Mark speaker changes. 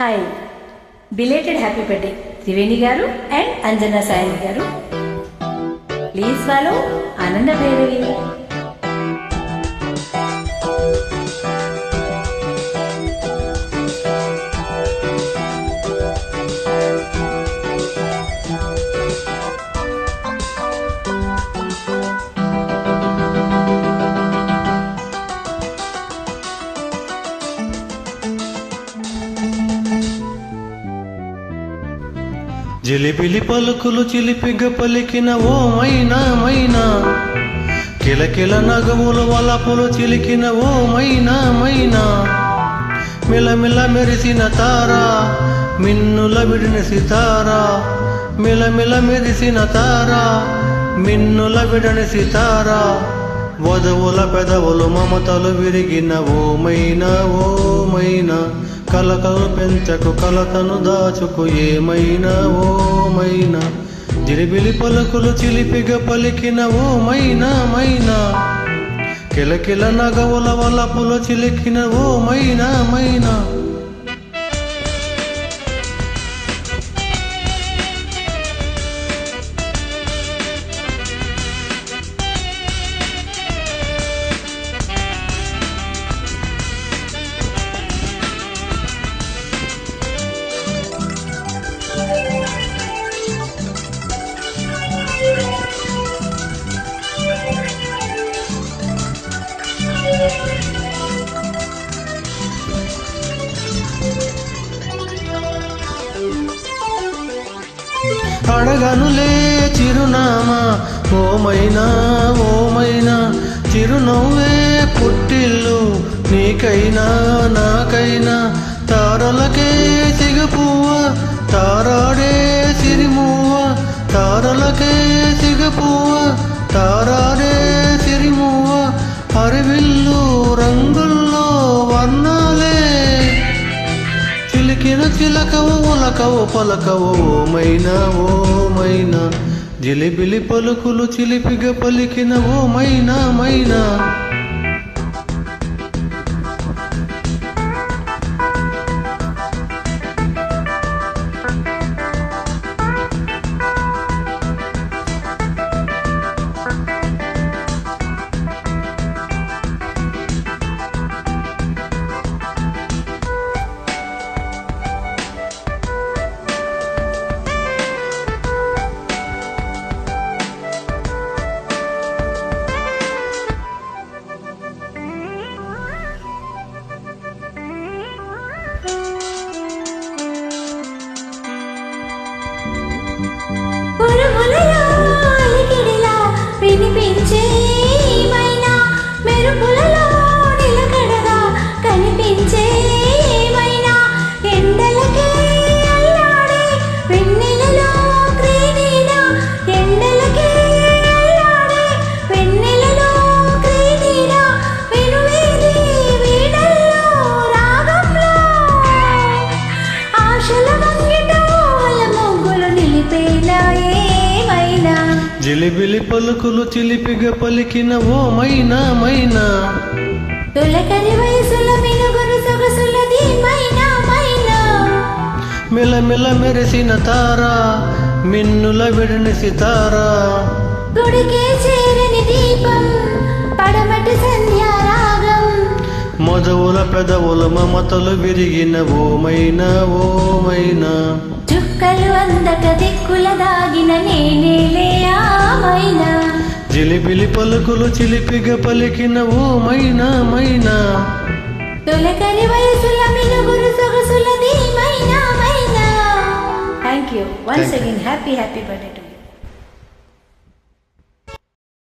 Speaker 1: Hi belated happy birthday Triveni garu and Anjana Sai గారు. Please follow ఆనంద భైరవి
Speaker 2: జిలిబిలి పలుకులు చిలిపిగ పలికిన ఓ మైనా మైనా. కిలకిల నగములు వలపులు చిలికిన ఓ మైనా మైనా. మిలమిల మెరిసిన తారా మిన్నుల విడిన సితారా. మిలమిల మెరిసిన తారా మిన్నుల విడని సితారా. వధవుల పెదవులు మమతలు విరిగిన ఓ మైనా ఓ మైనా. కలకలు పెంచకు కలతను దాచుకు ఏమైనా ఓమైనా? మైనా జిలిబిలి పలుకులు చిలిపిగ పలికిన ఓమైనా మైనా? కిలకిల నగవుల వలపులు చిలికిన ఓమైనా మైనా? అడగనులే చిరునామా. ఓమైనా ఓమైనా చిరునవ్వే పుట్టిల్లు నీకైనా నాకైనా. తారలకే సిగపువ్వ తారాడే సిరిమువ్వ తారలకే సిగపువ్వ తారా చిలకవు ఉలకవు పలకవు ఓమైనా ఓమైనా జిలిబిలి పలుకులు చిలిపిగ పలికిన ఓమైనా మైనా. జిలిబిలి పలుకులు చిలిపిగ పలికిన ఓమైనా మైనా
Speaker 3: తొలకరి వయసుల మినుగురు సొగసులది మైనా మైనా.
Speaker 2: మిలమిల మెరిసిన తారా మిన్నుల విడిని సితారా.
Speaker 3: గుడికే చేరని దీపం పడమటి
Speaker 2: మధువుల పెదవుల మమతలు విరిగిన ఓమైనా ఓమైనా.
Speaker 3: చుక్కలు అందక దిక్కుల దాగిన నేనేలే ఆమైనా
Speaker 2: జిలిబిలి పలుకులు చిలిపిగ పలికిన ఓమైనా మైనా.
Speaker 3: తొలకరి వయసుల మినుగురు సొగసులది మైనా మైనా.
Speaker 1: Thank you once
Speaker 2: Thank you.
Speaker 1: Again happy happy birthday to